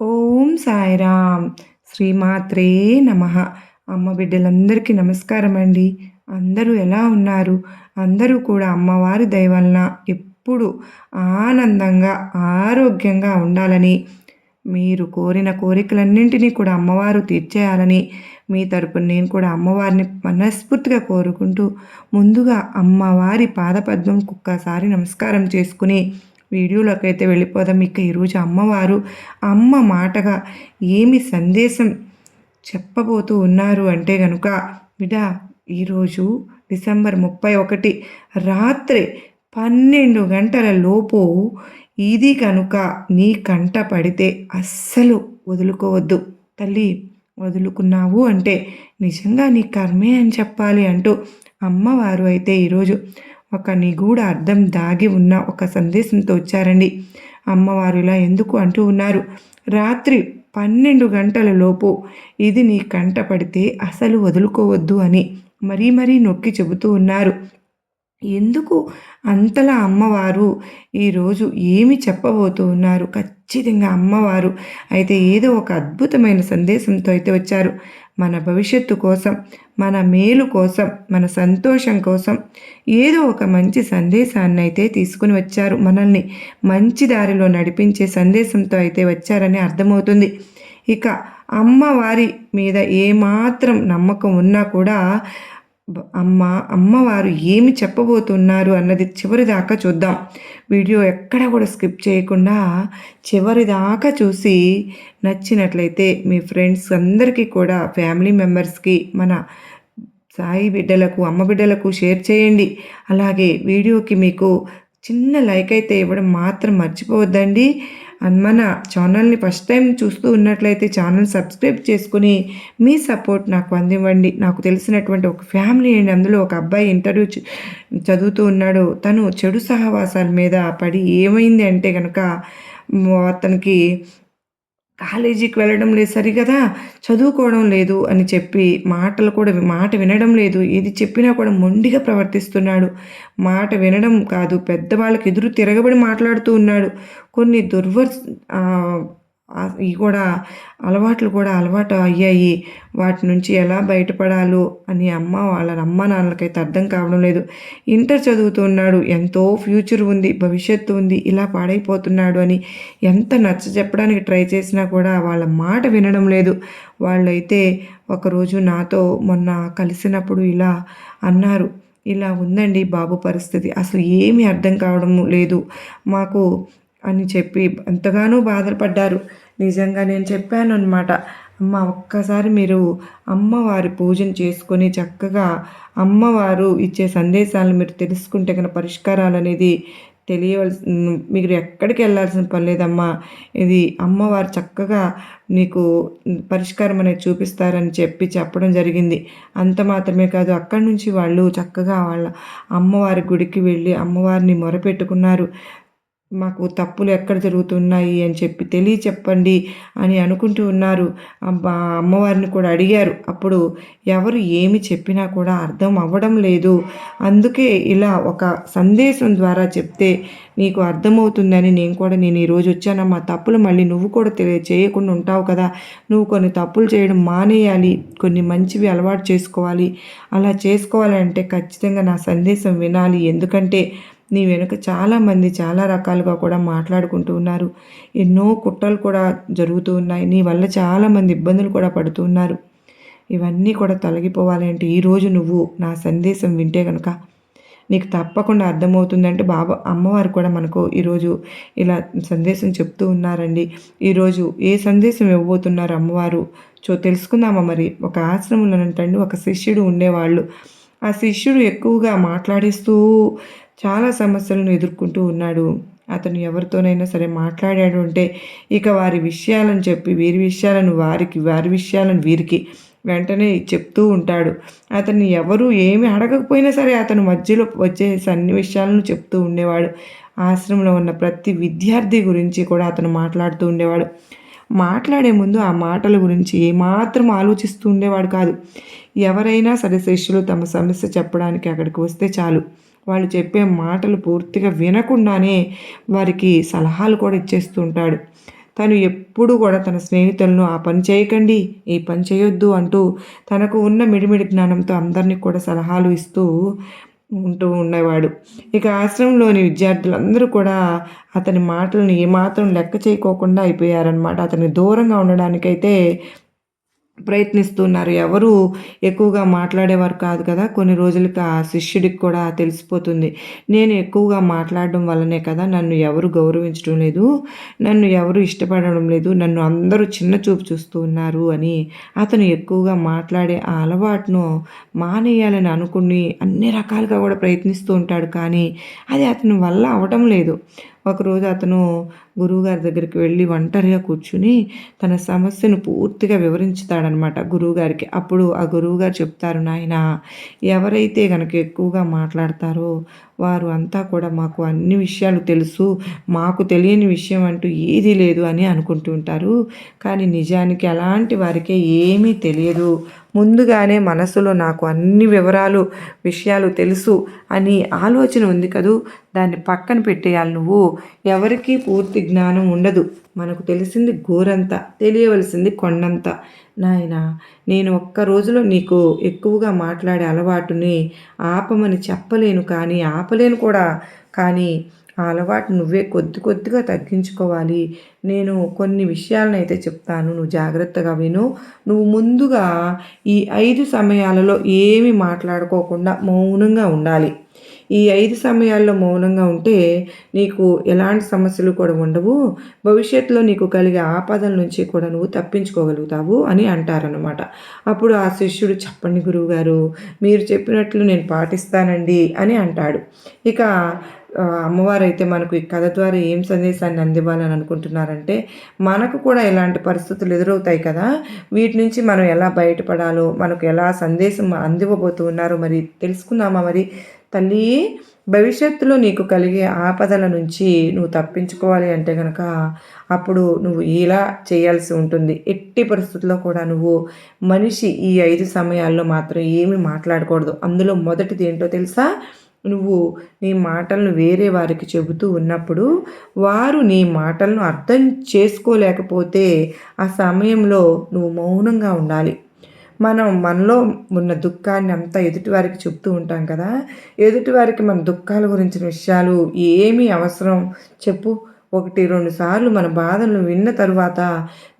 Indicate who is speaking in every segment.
Speaker 1: ఓం సాయిరామ్. శ్రీమాత్రే నమ. అమ్మ బిడ్డలందరికీ నమస్కారం అండి అందరూ ఎలా ఉన్నారు? అందరూ కూడా అమ్మవారి దయవలన ఎప్పుడు ఆనందంగా ఆరోగ్యంగా ఉండాలని మీరు కోరిన కోరికలన్నింటినీ కూడా అమ్మవారు తీర్చేయాలని మీ తరపున నేను కూడా అమ్మవారిని మనస్ఫూర్తిగా కోరుకుంటూ ముందుగా అమ్మవారి పాదపద్మం ఒక్కసారి నమస్కారం చేసుకుని వీడియోలోకి అయితే వెళ్ళిపోదాం. ఇక ఈరోజు అమ్మవారు అమ్మ మాటగా ఏమి సందేశం చెప్పబోతూ ఉన్నారు అంటే కనుక బిడా ఈరోజు డిసెంబర్ ముప్పై ఒకటి రాత్రి పన్నెండు గంటల లోపు ఇది కనుక నీ కంట పడితే అస్సలు వదులుకోవద్దు. తల్లి వదులుకున్నావు అంటే నిజంగా నీ కర్మే అని చెప్పాలి అంటూ అమ్మవారు అయితే ఈరోజు ఒక నిగూఢ అర్థం దాగి ఉన్న ఒక సందేశంతో వచ్చారండి. అమ్మవారు ఇలా ఎందుకు అంటూ ఉన్నారు? రాత్రి పన్నెండు గంటల లోపు ఇది నీ కంట పడితే అసలు వదులుకోవద్దు అని మరీ మరీ నొక్కి చెబుతూ ఉన్నారు. ఎందుకు అంతలా అమ్మవారు ఈరోజు ఏమి చెప్పబోతూ ఉన్నారు? ఖచ్చితంగా అమ్మవారు అయితే ఏదో ఒక అద్భుతమైన సందేశంతో అయితే వచ్చారు. మన భవిష్యత్తు కోసం మన మేలు కోసం మన సంతోషం కోసం ఏదో ఒక మంచి సందేశాన్ని అయితే తీసుకుని వచ్చారు. మనల్ని మంచి దారిలో నడిపించే సందేశంతో అయితే వచ్చారని అర్థమవుతుంది. ఇక అమ్మవారి మీద ఏమాత్రం నమ్మకం ఉన్నా కూడా అమ్మ అమ్మవారు ఏమి చెప్పబోతున్నారు అన్నది చివరిదాకా చూద్దాం. వీడియో ఎక్కడ కూడా స్కిప్ చేయకుండా చివరిదాకా చూసి నచ్చినట్లయితే మీ ఫ్రెండ్స్ అందరికీ కూడా ఫ్యామిలీ మెంబర్స్కి మన సాయి బిడ్డలకు అమ్మ బిడ్డలకు షేర్ చేయండి. అలాగే వీడియోకి మీకు చిన్న లైక్ అయితే ఇవ్వడం మాత్రం మర్చిపోవద్దండి. మన ఛానల్ని ఫస్ట్ టైం చూస్తూ ఉన్నట్లయితే ఛానల్ సబ్స్క్రైబ్ చేసుకుని మీ సపోర్ట్ నాకు అందివ్వండి. నాకు తెలిసినటువంటి ఒక ఫ్యామిలీ అండి అందులో ఒక అబ్బాయి ఇంటర్వ్యూ చదువుతూ ఉన్నాడు. తను చెడు సహవాసాల మీద పడి ఏమైంది అంటే కనుక అతనికి కాలేజీకి వెళ్ళడం లేదు సరిగదా? చదువుకోవడం లేదు అని చెప్పి మాటలు కూడా మాట వినడం లేదు. ఏది చెప్పినా కూడా మొండిగా ప్రవర్తిస్తున్నాడు. మాట వినడం కాదు పెద్దవాళ్ళకి ఎదురు తిరగబడి మాట్లాడుతూ ఉన్నాడు. కొన్ని దుర్వ ఇవి కూడా అలవాట్లు కూడా అలవాటు అయ్యాయి. వాటి నుంచి ఎలా బయటపడాలో అని అమ్మ వాళ్ళ అమ్మ నాన్నలకైతే అర్థం కావడం లేదు. ఇంటర్ చదువుతున్నాడు ఎంతో ఫ్యూచర్ ఉంది భవిష్యత్తు ఉంది ఇలా పాడైపోతున్నాడు అని ఎంత నచ్చ చెప్పడానికి ట్రై చేసినా కూడా వాళ్ళ మాట వినడం లేదు. వాళ్ళైతే ఒకరోజు నాతో మొన్న కలిసినప్పుడు ఇలా అన్నారు. ఇలా ఉందండి బాబు పరిస్థితి. అసలు ఏమీ అర్థం కావడం లేదు. మాకు అని చెప్పి ఎంతగానో బాధపడ్డారు నిజంగా నేను చెప్పాను అనమాట అమ్మ ఒక్కసారి మీరు అమ్మవారి పూజను చేసుకొని చక్కగా అమ్మవారు ఇచ్చే సందేశాలను మీరు తెలుసుకుంటే కనుక పరిష్కారాలు అనేది తెలియవలసి మీరు ఎక్కడికి వెళ్ళాల్సిన పని లేదమ్మా. ఇది అమ్మవారు చక్కగా నీకు పరిష్కారం అనేది చూపిస్తారని చెప్పి చెప్పడం జరిగింది. అంత మాత్రమే కాదు అక్కడి నుంచి వాళ్ళు చక్కగా వాళ్ళ అమ్మవారి గుడికి వెళ్ళి అమ్మవారిని మొరపెట్టుకున్నారు. మాకు తప్పులు ఎక్కడ జరుగుతున్నాయి అని చెప్పి తెలియ చెప్పండి అని అనుకుంటూ ఉన్నారు. అమ్మవారిని కూడా అడిగారు. అప్పుడు ఎవరు ఏమి చెప్పినా కూడా అర్థం అవ్వడం లేదు. అందుకే ఇలా ఒక సందేశం ద్వారా చెప్తే నీకు అర్థమవుతుందని నేను కూడా నేను ఈరోజు వచ్చానమ్మా. తప్పులు మళ్ళీ నువ్వు కూడా తెలియ చేయకుండా ఉంటావు కదా. నువ్వు కొన్ని తప్పులు చేయడం మానేయాలి. కొన్ని మంచివి అలవాటు చేసుకోవాలి. అలా చేసుకోవాలంటే ఖచ్చితంగా నా సందేశం వినాలి. ఎందుకంటే నీ వెనుక చాలామంది చాలా రకాలుగా కూడా మాట్లాడుకుంటూ ఉన్నారు. ఎన్నో కుట్రలు కూడా జరుగుతూ ఉన్నాయి. నీ వల్ల చాలామంది ఇబ్బందులు కూడా పడుతూ ఉన్నారు. ఇవన్నీ కూడా తొలగిపోవాలి అంటే ఈరోజు నువ్వు నా సందేశం వింటే కనుక నీకు తప్పకుండా అర్థమవుతుందంటే బాబా అమ్మవారు కూడా మనకు ఈరోజు ఇలా సందేశం చెప్తూ ఉన్నారండి. ఈరోజు ఏ సందేశం ఇవ్వబోతున్నారు అమ్మవారు? చో తెలుసుకుందామా మరి? ఒక ఆశ్రమంలో అంటండి ఒక శిష్యుడు ఉండేవాళ్ళు. ఆ శిష్యుడు ఎక్కువగా మాట్లాడిస్తూ చాలా సమస్యలను ఎదుర్కొంటూ ఉన్నాడు. అతను ఎవరితోనైనా సరే మాట్లాడాడు అంటే ఇక వారి విషయాలను చెప్పి వీరి విషయాలను వారికి వారి విషయాలను వీరికి వెంటనే చెప్తూ ఉంటాడు. అతన్ని ఎవరు ఏమి అడగకపోయినా సరే అతను మధ్యలో వచ్చే అన్ని విషయాలను చెప్తూ ఉండేవాడు. ఆశ్రమంలో ఉన్న ప్రతి విద్యార్థి గురించి కూడా అతను మాట్లాడుతూ ఉండేవాడు. మాట్లాడే ముందు ఆ మాటల గురించి ఏమాత్రం ఆలోచిస్తూ ఉండేవాడు కాదు. ఎవరైనా సరే శిష్యులు తమ సమస్య చెప్పడానికి అక్కడికి వస్తే చాలు. వాళ్ళు చెప్పే మాటలు పూర్తిగా వినకుండానే వారికి సలహాలు కూడా ఇచ్చేస్తుంటాడు. తను ఎప్పుడు కూడా తన స్నేహితులను ఆ పని చేయకండి ఈ పని చేయొద్దు అంటూ తనకు ఉన్న మిడిమిడి జ్ఞానంతో అందరినీ కూడా సలహాలు ఇస్తూ ఉంటూ ఉండేవాడు. ఇక ఆశ్రమంలోని విద్యార్థులందరూ కూడా అతని మాటలను ఏమాత్రం లెక్క చేయకోకుండా అయిపోయారనమాట అతని దూరంగా ఉండడానికైతే ప్రయత్నిస్తున్నారు. ఎవరు ఎక్కువగా మాట్లాడేవారు కాదు కదా కొన్ని రోజులకి ఆ శిష్యుడికి కూడా తెలిసిపోతుంది. నేను ఎక్కువగా మాట్లాడడం వల్లనే కదా నన్ను ఎవరు గౌరవించడం లేదు నన్ను ఎవరు ఇష్టపడడం లేదు నన్ను అందరూ చిన్న చూపు చూస్తూ ఉన్నారు అని అతను ఎక్కువగా మాట్లాడే ఆ అలవాటును మానేయాలని అనుకుని అన్ని రకాలుగా కూడా ప్రయత్నిస్తూ ఉంటాడు. కానీ అది అతని వల్ల అవటం లేదు. ఒకరోజు అతను గురువుగారి దగ్గరికి వెళ్ళి ఒంటరిగా కూర్చుని తన సమస్యను పూర్తిగా వివరించుతాడనమాట గురువుగారికి. అప్పుడు ఆ గురువుగారు చెప్తారు నాయన ఎవరైతే కనుక ఎక్కువగా మాట్లాడతారో వారు అంతా కూడా మాకు అన్ని విషయాలు తెలుసు మాకు తెలియని విషయం అంటూ ఏదీ లేదు అని అనుకుంటూ ఉంటారు. కానీ నిజానికి అలాంటి వారికే ఏమీ తెలియదు. ముందుగానే మనసులో నాకు అన్ని వివరాలు విషయాలు తెలుసు అని ఆలోచన ఉంది కదూ దాన్ని పక్కన పెట్టేయాలి నువ్వు. ఎవరికీ పూర్తి జ్ఞానం ఉండదు. మనకు తెలిసింది గోరంత తెలియవలసింది కొండంత. నాయన నేను ఒక్క రోజులో నీకు ఎక్కువగా మాట్లాడే అలవాటుని ఆపమని చెప్పలేను కానీ ఆపలేను కూడా కానీ ఆ అలవాటు నువ్వే కొద్ది కొద్దిగా తగ్గించుకోవాలి. నేను కొన్ని విషయాలను అయితే చెప్తాను. నువ్వు జాగ్రత్తగా విను. నువ్వు ముందుగా ఈ ఐదు సమయాలలో ఏమి మాట్లాడుకోకుండా మౌనంగా ఉండాలి. ఈ ఐదు సమయాల్లో మౌనంగా ఉంటే నీకు ఎలాంటి సమస్యలు కూడా ఉండవు. భవిష్యత్తులో నీకు కలిగే ఆపదల నుంచి కూడా నువ్వు తప్పించుకోగలుగుతావు అని అంటారనమాట అప్పుడు ఆ శిష్యుడు చెప్పండి గురువుగారు మీరు చెప్పినట్లు నేను పాటిస్తానండి అని అంటాడు. ఇక అమ్మవారు అయితే మనకు ఈ కథ ద్వారా ఏం సందేశాన్ని అందివ్వాలని అనుకుంటున్నారంటే మనకు కూడా ఇలాంటి పరిస్థితులు ఎదురవుతాయి కదా వీటి నుంచి మనం ఎలా బయటపడాలో మనకు ఎలా సందేశం అందివ్వబోతున్నారో మరి తెలుసుకుందామా మరి? తల్లి భవిష్యత్తులో నీకు కలిగే ఆపదల నుంచి నువ్వు తప్పించుకోవాలి అంటే కనుక అప్పుడు నువ్వు ఇలా చేయాల్సి ఉంటుంది. ఎట్టి పరిస్థితుల్లో కూడా నువ్వు మనిషి ఈ ఐదు సమయాల్లో మాత్రం ఏమీ మాట్లాడకూడదు. అందులో మొదటిది ఏంటో తెలుసా? నువ్వు నీ మాటలను వేరే వారికి చెబుతూ ఉన్నప్పుడు వారు నీ మాటలను అర్థం చేసుకోలేకపోతే ఆ సమయంలో నువ్వు మౌనంగా ఉండాలి. మనం మనలో ఉన్న దుఃఖాన్ని అంతా ఎదుటివారికి చెప్తూ ఉంటాం కదా. ఎదుటివారికి మన దుఃఖాల గురించిన విషయాలు ఏమీ అవసరం చెప్పు. ఒకటి రెండు సార్లు మన బాధలను విన్న తరువాత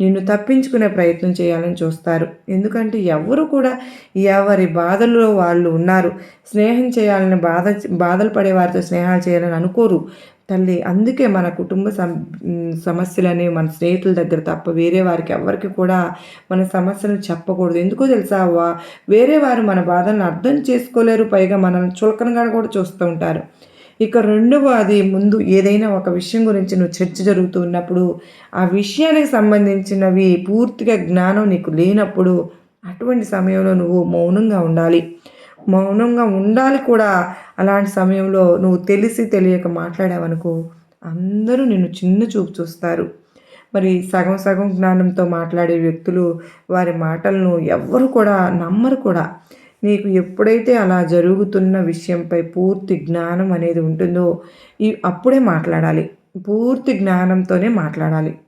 Speaker 1: నిన్ను తప్పించుకునే ప్రయత్నం చేయాలని చూస్తారు. ఎందుకంటే ఎవరు కూడా ఎవరి బాధల్లో వాళ్ళు ఉన్నారు. స్నేహం చేయాలని బాధ బాధలు పడే వారితో స్నేహాలు చేయాలని అనుకోరు. తల్లి అందుకే మన కుటుంబ సమస్యలని మన స్నేహితుల దగ్గర తప్ప వేరే వారికి ఎవరికి కూడా మన సమస్యలను చెప్పకూడదు. ఎందుకో తెలుసా వేరే వారు మన బాధలను అర్థం చేసుకోలేరు పైగా మనల్ని చులకనగా కూడా చూస్తూ ఉంటారు. ఇక రెండవ అది ముందు ఏదైనా ఒక విషయం గురించి నువ్వు చర్చ జరుగుతూ ఉన్నప్పుడు ఆ విషయానికి సంబంధించినవి పూర్తిగా జ్ఞానం నీకు లేనప్పుడు అటువంటి సమయంలో నువ్వు మౌనంగా ఉండాలి. మౌనంగా ఉండాలి కూడా అలాంటి సమయంలో నువ్వు తెలిసి తెలియక మాట్లాడావనుకో అందరూ నిన్ను చిన్న చూపు చూస్తారు. మరి సగం సగం జ్ఞానంతో మాట్లాడే వ్యక్తులు వారి మాటలను ఎవ్వరు కూడా నమ్మరు కూడా. నీకు ఎప్పుడైతే అలా జరుగుతున్న విషయంపై పూర్తి జ్ఞానం అనేది ఉంటుందో ఈ అప్పుడే మాట్లాడాలి. పూర్తి జ్ఞానంతోనే మాట్లాడాలి.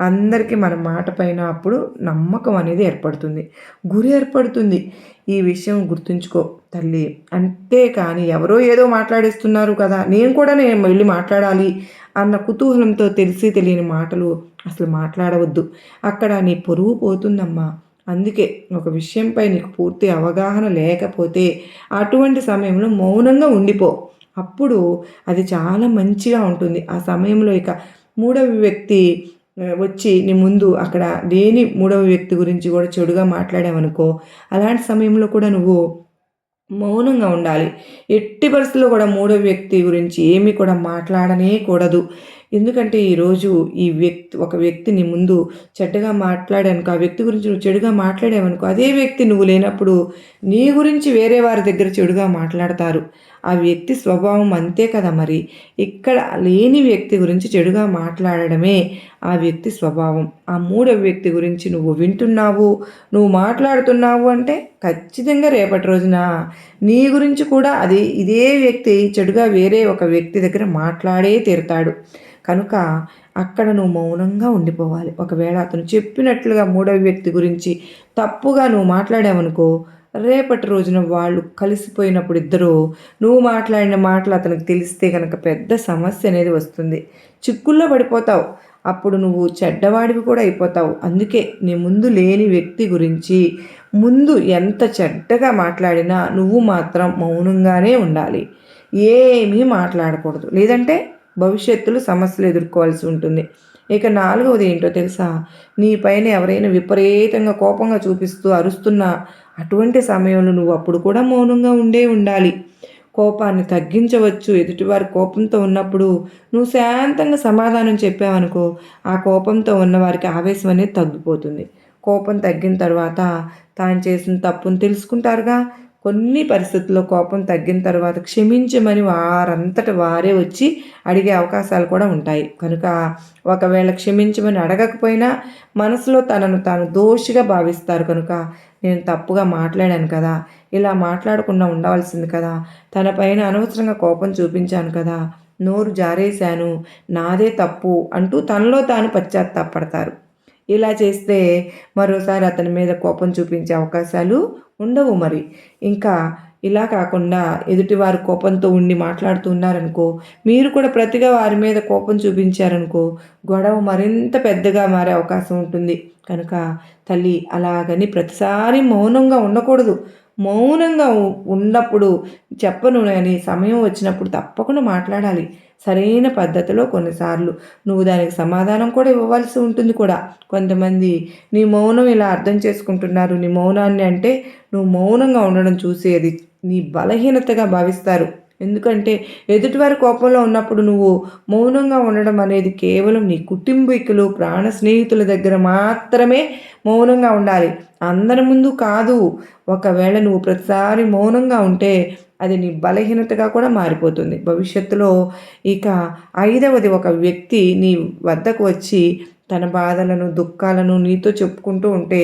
Speaker 1: అందరికీ మన మాట పైన అప్పుడు నమ్మకం అనేది ఏర్పడుతుంది. గురి ఏర్పడుతుంది. ఈ విషయం గుర్తుంచుకో. తల్లి. అంతేకాని ఎవరో ఏదో మాట్లాడేస్తున్నారు కదా నేను కూడా నేను వెళ్ళి మాట్లాడాలి అన్న కుతూహలంతో తెలిసి తెలియని మాటలు అసలు మాట్లాడవద్దు. అక్కడ నీ పొరుగు పోతుందమ్మా. అందుకే ఒక విషయంపై నీకు పూర్తి అవగాహన లేకపోతే అటువంటి సమయంలో మౌనంగా ఉండిపో. అప్పుడు అది చాలా మంచిగా ఉంటుంది. ఆ సమయంలో ఇక మూడవ వ్యక్తి వచ్చి నీ ముందు అక్కడ లేని మూడవ వ్యక్తి గురించి కూడా చెడుగా మాట్లాడావనుకో అలాంటి సమయంలో కూడా నువ్వు మౌనంగా ఉండాలి. ఎట్టి పరిస్థితుల్లో కూడా మూడో వ్యక్తి గురించి ఏమీ కూడా మాట్లాడనే కూడదు. ఎందుకంటే ఈరోజు ఈ వ్యక్తి ఒక వ్యక్తిని ముందు చెడ్డగా మాట్లాడానుకో ఆ వ్యక్తి గురించి నువ్వు చెడుగా మాట్లాడావనుకో అదే వ్యక్తి నువ్వు లేనప్పుడు నీ గురించి వేరే వారి దగ్గర చెడుగా మాట్లాడతారు. ఆ వ్యక్తి స్వభావం అంతే కదా మరి? ఇక్కడ లేని వ్యక్తి గురించి చెడుగా మాట్లాడడమే ఆ వ్యక్తి స్వభావం. ఆ మూడవ వ్యక్తి గురించి నువ్వు వింటున్నావు నువ్వు మాట్లాడుతున్నావు అంటే ఖచ్చితంగా రేపటి రోజున నీ గురించి కూడా అది ఇదే వ్యక్తి చెడుగా వేరే ఒక వ్యక్తి దగ్గర మాట్లాడే తీరుతాడు. కనుక అక్కడ నువ్వు మౌనంగా ఉండిపోవాలి. ఒకవేళ అతను చెప్పినట్లుగా మూడవ వ్యక్తి గురించి తప్పుగా నువ్వు మాట్లాడావనుకో రేపటి రోజున వాళ్ళు కలిసిపోయినప్పుడు ఇద్దరు నువ్వు మాట్లాడిన మాటలు అతనికి తెలిస్తే కనుక పెద్ద సమస్య అనేది వస్తుంది. చిక్కుల్లో పడిపోతావు. అప్పుడు నువ్వు చెడ్డవాడివి కూడా అయిపోతావు. అందుకే నీ ముందు లేని వ్యక్తి గురించి ముందు ఎంత చెడ్డగా మాట్లాడినా నువ్వు మాత్రం మౌనంగానే ఉండాలి. ఏమీ మాట్లాడకూడదు. లేదంటే భవిష్యత్తులో సమస్యలు ఎదుర్కోవాల్సి ఉంటుంది. ఇక నాలుగవది ఏంటో తెలుసా? నీ పైన ఎవరైనా విపరీతంగా కోపంగా చూపిస్తూ అరుస్తున్నా అటువంటి సమయంలో నువ్వు అప్పుడు కూడా మౌనంగా ఉండే ఉండాలి. కోపాన్ని తగ్గించవచ్చు. ఎదుటివారి కోపంతో ఉన్నప్పుడు నువ్వు శాంతంగా సమాధానం చెప్పావనుకో ఆ కోపంతో ఉన్నవారికి ఆవేశం అనేది తగ్గిపోతుంది. కోపం తగ్గిన తర్వాత తాను చేసిన తప్పును తెలుసుకుంటారుగా. కొన్ని పరిస్థితుల్లో కోపం తగ్గిన తర్వాత క్షమించమని వారంతట వారే వచ్చి అడిగే అవకాశాలు కూడా ఉంటాయి. కనుక ఒకవేళ క్షమించమని అడగకపోయినా మనసులో తనను తాను దోషిగా భావిస్తారు. కనుక నేను తప్పుగా మాట్లాడాను కదా ఇలా మాట్లాడకుండా ఉండవలసింది కదా తన పైన అనవసరంగా కోపం చూపించాను కదా నోరు జారేశాను నాదే తప్పు అంటూ తనలో తాను పశ్చాత్తాపడతారు. ఇలా చేస్తే మరోసారి అతని మీద కోపం చూపించే అవకాశాలు ఉండవు మరి. ఇంకా ఇలా కాకుండా ఎదుటివారు కోపంతో ఉండి మాట్లాడుతూ ఉన్నారనుకో మీరు కూడా ప్రతిగా వారి మీద కోపం చూపించారనుకో గొడవ మరింత పెద్దగా మారే అవకాశం ఉంటుంది. కనుక తల్లి అలాగని ప్రతిసారి మౌనంగా ఉండకూడదు. మౌనంగా ఉన్నప్పుడు చెప్పను అని సమయం వచ్చినప్పుడు తప్పకుండా మాట్లాడాలి. సరైన పద్ధతిలో కొన్నిసార్లు నువ్వు దానికి సమాధానం కూడా ఇవ్వవలసి ఉంటుంది కూడా. కొంతమంది నీ మౌనం ఇలా అర్థం చేసుకుంటున్నారు. నీ మౌనాన్ని అంటే నువ్వు మౌనంగా ఉండడం చూసేది నీ బలహీనతగా భావిస్తారు. ఎందుకంటే ఎదుటివారి కోపంలో ఉన్నప్పుడు నువ్వు మౌనంగా ఉండడం అనేది కేవలం నీ కుటుంబీకులు ప్రాణ స్నేహితుల దగ్గర మాత్రమే మౌనంగా ఉండాలి. అందరి ముందు కాదు. ఒకవేళ నువ్వు ప్రతిసారి మౌనంగా ఉంటే అది నీ బలహీనతగా కూడా మారిపోతుంది. భవిష్యత్తులో ఇక ఐదవది ఒక వ్యక్తి నీ వద్దకు వచ్చి తన బాధలను దుఃఖాలను నీతో చెప్పుకుంటూ ఉంటే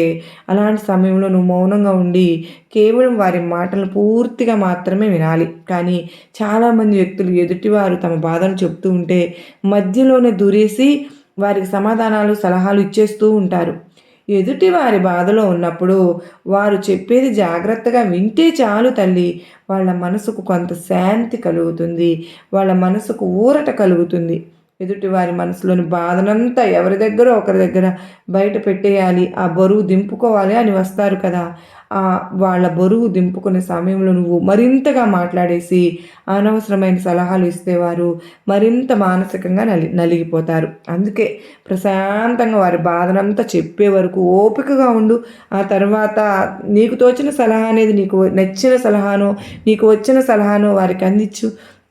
Speaker 1: అలాంటి సమయంలో నువ్వు మౌనంగా ఉండి కేవలం వారి మాటలు పూర్తిగా మాత్రమే వినాలి. కానీ చాలామంది వ్యక్తులు ఎదుటివారు తమ బాధను చెప్తూ ఉంటే మధ్యలోనే దూరేసి వారికి సమాధానాలు సలహాలు ఇచ్చేస్తూ ఉంటారు. ఎదుటి వారి బాధలో ఉన్నప్పుడు వారు చెప్పేది జాగ్రత్తగా వింటే చాలు తల్లి. వాళ్ళ మనసుకు కొంత శాంతి కలుగుతుంది. వాళ్ళ మనసుకు ఊరట కలుగుతుంది. ఎదుటి వారి మనసులోని బాధనంతా ఎవరి దగ్గర ఒకరి దగ్గర బయట పెట్టేయాలి. ఆ బరువు దింపుకోవాలి అని వస్తారు కదా. ఆ వాళ్ళ బరువు దింపుకునే సమయంలో నువ్వు మరింతగా మాట్లాడేసి అనవసరమైన సలహాలు ఇస్తేవారు మరింత మానసికంగా నలి నలిగిపోతారు. అందుకే ప్రశాంతంగా వారి బాధనంతా చెప్పే వరకు ఓపికగా ఉండు. ఆ తర్వాత నీకు తోచిన సలహా అనేది నీకు నచ్చిన సలహానో నీకు వచ్చిన సలహానో వారికి అందించు.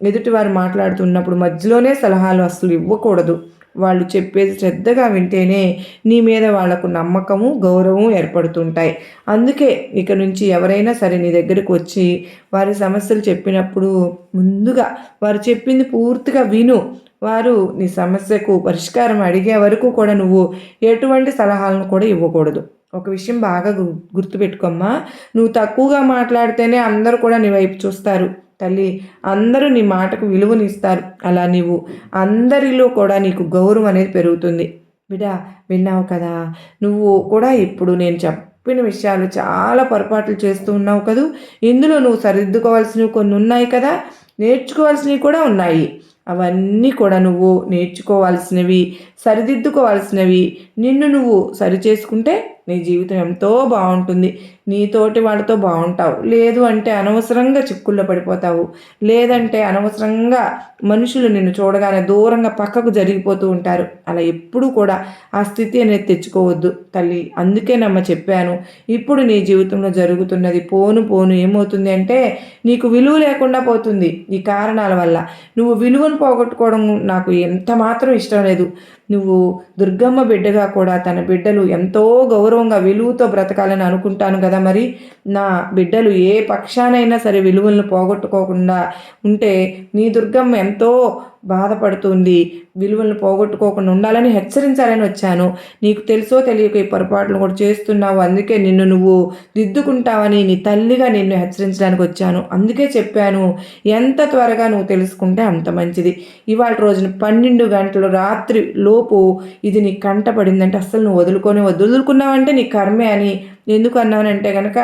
Speaker 1: ఎదుటివారు మాట్లాడుతున్నప్పుడు మధ్యలోనే సలహాలు అసలు ఇవ్వకూడదు. వాళ్ళు చెప్పేది శ్రద్ధగా వింటేనే నీ మీద వాళ్ళకు నమ్మకము గౌరవం ఏర్పడుతుంటాయి. అందుకే ఇక నుంచి ఎవరైనా సరే నీ దగ్గరకు వచ్చి వారి సమస్యలు చెప్పినప్పుడు ముందుగా వారు చెప్పింది పూర్తిగా విను. వారు నీ సమస్యకు పరిష్కారం అడిగే వరకు కూడా నువ్వు ఎటువంటి సలహాలను కూడా ఇవ్వకూడదు. ఒక విషయం బాగా గుర్తుపెట్టుకోమ్మా నువ్వు తక్కువగా మాట్లాడితేనే అందరూ కూడా నీ వైపు చూస్తారు. తల్లి అందరూ నీ మాటకు విలువనిస్తారు. అలా నీవు అందరిలో కూడా నీకు గౌరవం అనేది పెరుగుతుంది. బిడా విన్నావు కదా? నువ్వు కూడా ఇప్పుడు నేను చెప్పిన విషయాలు చాలా పొరపాట్లు చేస్తూ ఉన్నావు కదూ? ఇందులో నువ్వు సరిదిద్దుకోవాల్సినవి కొన్ని ఉన్నాయి కదా? నేర్చుకోవాల్సినవి కూడా ఉన్నాయి. అవన్నీ కూడా నువ్వు నేర్చుకోవాల్సినవి సరిదిద్దుకోవాల్సినవి నిన్ను నువ్వు సరిచేసుకుంటే నీ జీవితం ఎంతో బాగుంటుంది. నీతోటి వాళ్ళతో బాగుంటావు. లేదు అంటే అనవసరంగా చిక్కుల్లో పడిపోతావు. లేదంటే అనవసరంగా మనుషులు నిన్ను చూడగానే దూరంగా పక్కకు జరిగిపోతూ ఉంటారు. అలా ఎప్పుడూ కూడా ఆ స్థితి అనేది తెచ్చుకోవద్దు తల్లి. అందుకే నమ్మ చెప్పాను. ఇప్పుడు నీ జీవితంలో జరుగుతున్నది పోను పోను ఏమవుతుంది అంటే నీకు విలువ లేకుండా పోతుంది. ఈ కారణాల వల్ల నువ్వు విలువను పోగొట్టుకోవడం నాకు ఎంత మాత్రం ఇష్టం లేదు. నువ్వు దుర్గమ్మ బిడ్డగా కూడా తన బిడ్డలు ఎంతో గౌరవంగా విలువతో బ్రతకాలని అనుకుంటాను కదా మరి? నా బిడ్డలు ఏ పక్షానైనా సరే విలువలను పోగొట్టుకోకుండా ఉంటే నీ దుర్గం ఎంతో బాధపడుతుంది. విలువలను పోగొట్టుకోకుండా ఉండాలని హెచ్చరించాలని వచ్చాను. నీకు తెలుసో తెలియక ఈ పొరపాట్లు కూడా చేస్తున్నావు. అందుకే నిన్ను నువ్వు దిద్దుకుంటావని నీ తల్లిగా నిన్ను హెచ్చరించడానికి వచ్చాను. అందుకే చెప్పాను ఎంత త్వరగా నువ్వు తెలుసుకుంటే అంత మంచిది. ఇవాళ రోజున పన్నెండు గంటలు రాత్రి లోపు ఇది నీ కంటపడిందంటే అసలు అస్సలు నువ్వు వదులుకొని వదులుకున్నావంటే నీ కర్మే అని ఎందుకు అన్నానంటే కనుక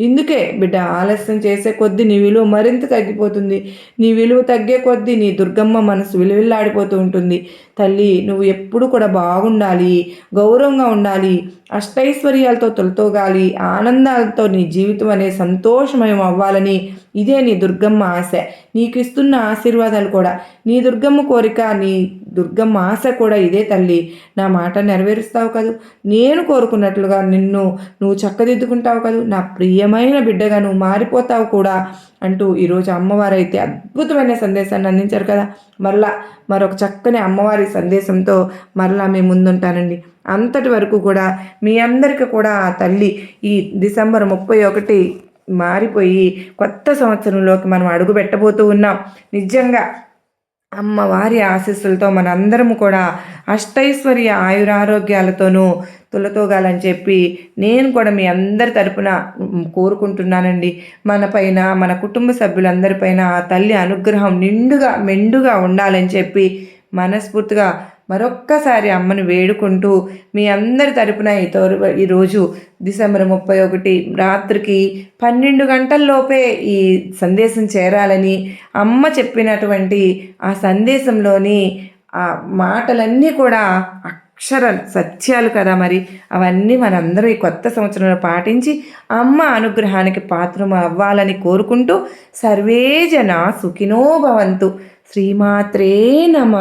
Speaker 1: ఇందుకే బిడ్డ ఆలస్యం చేసే కొద్దీ నీ విలువ మరింత తగ్గిపోతుంది. నీ విలువ తగ్గే కొద్దీ నీ దుర్గమ్మ మనసు విలువిల్లాడిపోతూ ఉంటుంది. తల్లి నువ్వు ఎప్పుడు కూడా బాగుండాలి గౌరవంగా ఉండాలి అష్టైశ్వర్యాలతో తొలతోగాలి ఆనందాలతో నీ జీవితం అనే సంతోషమయం అవ్వాలని ఇదే నీ దుర్గమ్మ ఆశ. నీకు ఇస్తున్న ఆశీర్వాదాలు కూడా. నీ దుర్గమ్మ కోరిక నీ దుర్గమ్మ ఆశ కూడా ఇదే తల్లి. నా మాట నెరవేరుస్తావు కదూ. నేను కోరుకున్నట్లుగా నిన్ను నువ్వు చక్కదిద్దుకుంటావు కదూ. నా ప్రియమైన బిడ్డగా నువ్వు మారిపోతావు కూడా అంటూ ఈరోజు అమ్మవారు అయితే అద్భుతమైన సందేశాన్ని అందించారు కదా. మరలా మరొక చక్కని అమ్మవారి సందేశంతో మరలా మేము ముందుంటానండి. అంతటి వరకు కూడా మీ అందరికీ కూడా ఆ తల్లి ఈ డిసెంబర్ ముప్పై ఒకటి మారిపోయి కొత్త సంవత్సరంలోకి మనం అడుగు పెట్టబోతూ ఉన్నాం. నిజంగా అమ్మవారి ఆశీస్సులతో మనందరము కూడా అష్టైశ్వర్య ఆయురారోగ్యాలతోనూ తులతోగాలని చెప్పి నేను కూడా మీ అందరి తరపున కోరుకుంటున్నానండి. మన పైన మన కుటుంబ సభ్యులందరిపైన ఆ తల్లి అనుగ్రహం నిండుగా మెండుగా ఉండాలని చెప్పి మనస్ఫూర్తిగా మరొక్కసారి అమ్మను వేడుకుంటూ మీ అందరి తరపున ఈ తోరు ఈరోజు డిసెంబర్ ముప్పై ఒకటి రాత్రికి పన్నెండు గంటల్లోపే ఈ సందేశం చేరాలని అమ్మ చెప్పినటువంటి ఆ సందేశంలోని ఆ మాటలన్నీ కూడా అక్షర సత్యాలు కదా మరి. అవన్నీ మనందరూ ఈ కొత్త సంవత్సరంలో పాటించి అమ్మ అనుగ్రహానికి పాత్రం అవ్వాలని కోరుకుంటూ సర్వే జన సుఖినో భవంతు. శ్రీమాత్రే నమ.